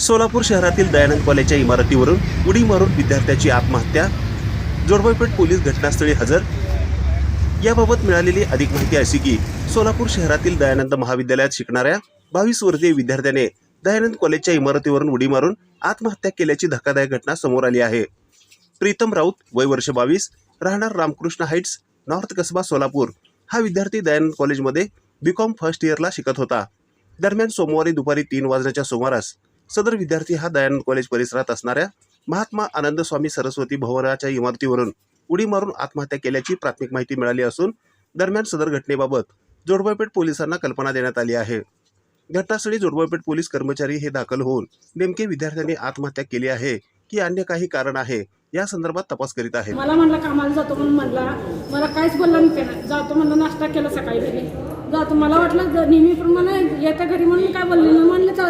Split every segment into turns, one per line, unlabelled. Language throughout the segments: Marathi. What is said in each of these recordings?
सोलापूर शहरातील दयानंद कॉलेजच्या इमारतीवरून उडी मारून विद्यार्थ्याची आत्महत्या जोडबाईपेठ पोलीस घटनास्थळी हजर. याबाबत मिळालेली अधिक माहिती अशी की सोलापूर शहरातील दयानंद महाविद्यालयात शिकणाऱ्या बावीस वर्षीय विद्यार्थ्याने दयानंद कॉलेजच्या इमारतीवरून उडी मारून आत्महत्या केल्याची धक्कादायक घटना समोर आली आहे. प्रीतम राऊत वय वर्ष बावीस राहणार रामकृष्ण हाईट्स नॉर्थ कसबा सोलापूर. हा विद्यार्थी दयानंद कॉलेजमध्ये बीकॉम फर्स्ट इयरला शिकत होता. दरम्यान सोमवारी दुपारी तीन वाजण्याच्या सुमारास सदर विद्यार्थी हा दयानंद कॉलेज परिसरात असणाऱ्या महात्मा आनंद स्वामी सरस्वती भवनाच्या इमारतीवरून उडी मारून आत्महत्या केल्याची प्राथमिक माहिती मिळाली असून दरम्यान सदर घटनेबाबत जोडबापेठ पोलिसांना कल्पना देण्यात आली आहे. घटनास्थळी जोडबापेठ पोलीस कर्मचारी हे दाखल होऊन नेमके विद्यार्थ्यांनी आत्महत्या केली आहे की अन्य काही कारण आहे या संदर्भात तपास करीत आहेत.
मला म्हणला कामाला जातो म्हणून म्हणला मला काहीच बोलला नाही जातो म्हणलं नाश्ता केला सकाळी. जातो. मला वाटलं नेहमीप्रमाणे येत्या घरी म्हणून काय बोलले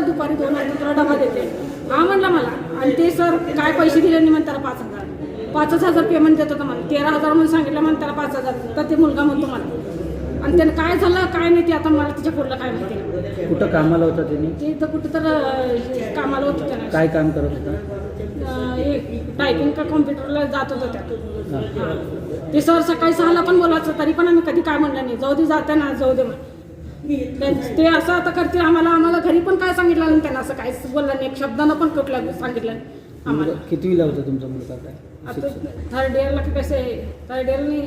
चला दुपारी दोन वाजता तुला डबा देते. हा म्हणला मला. आणि ते सर काय पैसे दिले नाही म्हणून त्याला पाच हजार. पाचच हजार पेमेंट देत होतं मला तेरा हजार म्हणून सांगितलं म्हणून त्याला पाच हजार. तर ते मुलगा म्हणतो मला. आणि त्यानं काय झालं काय नाही ते आता मला तिच्या पुढलं काय माहिती.
कुठं कामाला होता त्यांनी
ते इथं कुठं तर कामाला होतं त्यानं.
काय काम करत होता?
एक टायपिंग का कॉम्प्युटरला जात होतं त्या. ते सर सकाळी सहाला पण बोलायचं तरी पण आम्ही कधी काय म्हणलं नाही. जाऊ दे जाते ना जाऊ दे म्हणे. ते- ते असं आता करतील आम्हाला आम्हाला घरी पण काय सांगितलं नाही त्यांना असं काहीच बोललं नाही. एक शब्दानं पण कुठलं सांगितलं नाही. आम्हाला.
कितवीला होता तुमचा मुलगा? काय?
आता थर्ड इयरला की कसे थर्ड इयरनी